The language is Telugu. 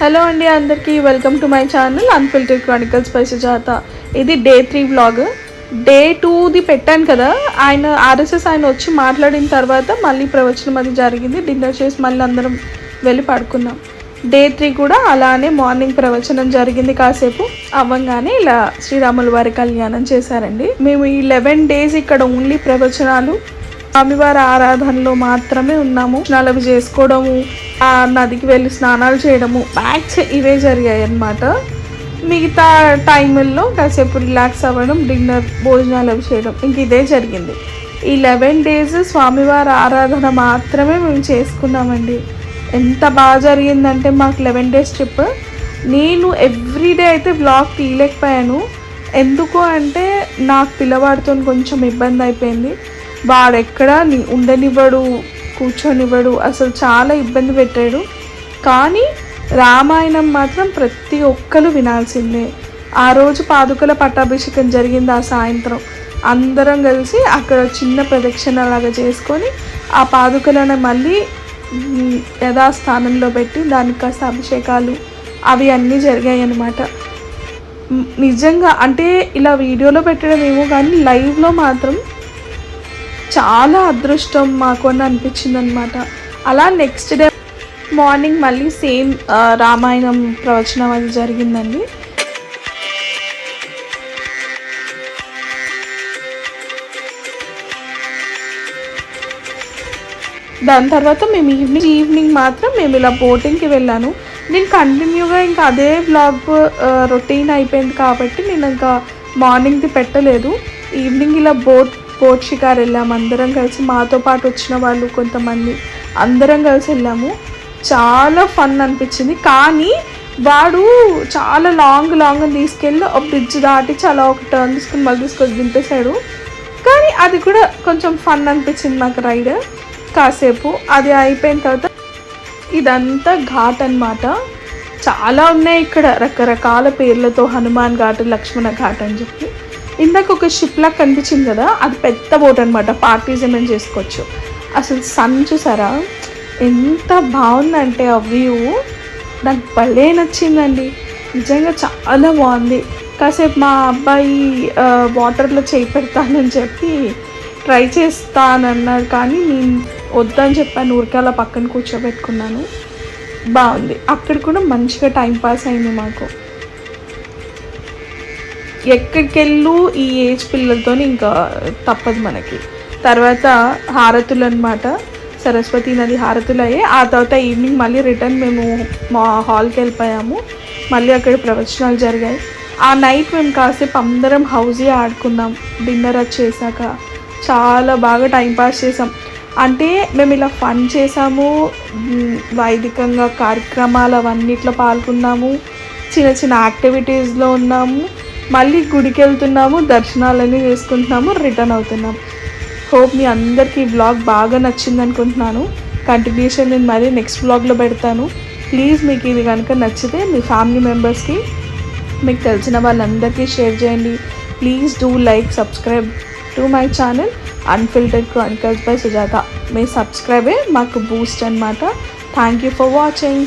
హలో అండి అందరికీ welcome to my channel unfiltered chronicles by ఇది డే త్రీ వ్లాగ్ డే టూది పెట్టాను కదా ఆయన ఆర్ఎస్ఎస్ ఆయన వచ్చి మాట్లాడిన తర్వాత మళ్ళీ ప్రవచనం అది జరిగింది. డిన్నర్ చేసి మళ్ళీ అందరం వెళ్ళి పడుకున్నాం. డే త్రీ కూడా అలానే మార్నింగ్ ప్రవచనం జరిగింది కాసేపు. అవ్వంగానే ఇలా శ్రీరాముల వారి కళ్యాణం చేశారండి. మేము ఈ లెవెన్ డేస్ ఇక్కడ ఓన్లీ ప్రవచనాలు స్వామివారి ఆరాధనలో మాత్రమే ఉన్నాము. స్నానాలు చేసుకోవడము నదికి వెళ్ళి స్నానాలు చేయడము. మ్యాక్స్ ఇవే జరిగాయి అన్నమాట. మిగతా టైముల్లో కాసేపు రిలాక్స్ అవ్వడం డిన్నర్ భోజనాలు అవి చేయడం ఇంక ఇదే జరిగింది. ఈ లెవెన్ డేస్ స్వామివారి ఆరాధన మాత్రమే మేము చేసుకున్నామండి. ఎంత బాగా జరిగిందంటే మాకు లెవెన్ డేస్ ట్రిప్ నేను ఎవ్రీడే అయితే బ్లాగ్ తీయలేకపోయాను. ఎందుకు అంటే నాకు పిల్లవాడితో కొంచెం ఇబ్బంది అయిపోయింది. వాడు ఎక్కడ ఉండనివ్వడు. కూర్చొనివ్వడు. అసలు చాలా ఇబ్బంది పెట్టాడు. కానీ రామాయణం మాత్రం ప్రతి ఒక్కరు వినాల్సిందే. ఆ రోజు పాదుకల పట్టాభిషేకం జరిగింది ఆ సాయంత్రం. అందరం కలిసి అక్కడ చిన్న ప్రదక్షిణ లాగా చేసుకొని ఆ పాదుకలను మళ్ళీ యథాస్థానంలో పెట్టి దానికి కాస్త అభిషేకాలు అవి అన్నీ జరిగాయి అన్నమాట నిజంగా అంటే ఇలా వీడియోలో పెట్టడం ఏమో కానీ లైవ్లో మాత్రం చాలా అదృష్టం మాకు అని అనిపించింది అనమాట అలా నెక్స్ట్ డే మార్నింగ్ మళ్ళీ సేమ్ రామాయణం ప్రవచనం అది జరిగిందండి. దాని తర్వాత మేము ఈవినింగ్ ఈవినింగ్ మాత్రం మేము ఇలా బోటింగ్కి వెళ్ళాను. నేను కంటిన్యూగా ఇంకా అదే బ్లాగ్ రొటీన్ అయిపోయింది కాబట్టి నేను ఇంకా మార్నింగ్ది పెట్టలేదు. ఈవినింగ్ ఇలా బోట్ బోట్ షికార్ వెళ్ళాము అందరం కలిసి మాతో పాటు వచ్చిన వాళ్ళు కొంతమంది. అందరం కలిసి వెళ్ళాము. చాలా ఫన్ అనిపించింది. కానీ వాడు చాలా లాంగ్ లాంగ్ తీసుకెళ్ళి ఒక బ్రిడ్జ్ దాటి చాలా ఒక టర్న్ తీసుకుని మళ్ళీ తీసుకొని దింపేశాడు. కానీ అది కూడా కొంచెం ఫన్ అనిపించింది నాకు రైడ్ కాసేపు అది అయిపోయిన తర్వాత ఇదంతా ఘాట్ అన్నమాట. చాలా ఉన్నాయి ఇక్కడ రకరకాల పేర్లతో హనుమాన్ ఘాట్ లక్ష్మణ ఘాట్ అని చెప్పి. ఇందాక ఒక షిప్ లాగా కనిపించింది కదా అది పెద్ద బోట్ అనమాట పార్టీస్ ఏమైనా చేసుకోవచ్చు. అసలు సన్ చూసారా? ఎంత బాగుందంటే ఆ వ్యూ నాకు భలే నచ్చిందండి. నిజంగా చాలా బాగుంది. కాసేపు మా అబ్బాయి వాటర్లో చేయి పెడతానని చెప్పి ట్రై చేస్తానన్నారు కానీ నేను వద్దని చెప్పాను. ఊరికే అలా పక్కన కూర్చోబెట్టుకున్నాను. బాగుంది. అక్కడ కూడా మంచిగా టైం పాస్ అయింది మాకు. ఎక్కడికెళ్ళు ఈ ఏజ్ పిల్లలతో ఇంకా తప్పదు మనకి. తర్వాత హారతులు అనమాట సరస్వతి నది హారతులు అయ్యి ఆ తర్వాత ఈవినింగ్ మళ్ళీ రిటర్న్ మేము మా హాల్కి వెళ్ళిపోయాము. మళ్ళీ అక్కడ ప్రవచనాలు జరిగాయి. ఆ నైట్ మేము కాసేపు అందరం హౌజీ ఆడుకున్నాం. డిన్నర్ వచ్చేసాక చాలా బాగా టైంపాస్ చేసాం అంటే మేము ఇలా ఫన్ చేసాము వైదికంగా కార్యక్రమాలు అవన్నిట్లో పాల్గొన్నాము చిన్న చిన్న యాక్టివిటీస్లో ఉన్నాము. మళ్ళీ గుడికి వెళ్తున్నాము దర్శనాలన్నీ చేసుకుంటున్నాము రిటర్న్ అవుతున్నాం హోప్ మీ అందరికీ ఈ బ్లాగ్ బాగా నచ్చింది అనుకుంటున్నాను. కంటిన్యూషన్ నేను మరీ నెక్స్ట్ బ్లాగ్లో పెడతాను. ప్లీజ్ మీకు ఇది కనుక నచ్చితే మీ ఫ్యామిలీ మెంబర్స్కి మీకు తెలిసిన వాళ్ళందరికీ షేర్ చేయండి. Please do like subscribe to my channel unfiltered chronicles by Sujatha మీ సబ్స్క్రైబే మాకు బూస్ట్ అనమాట థ్యాంక్ యూ ఫర్ వాచింగ్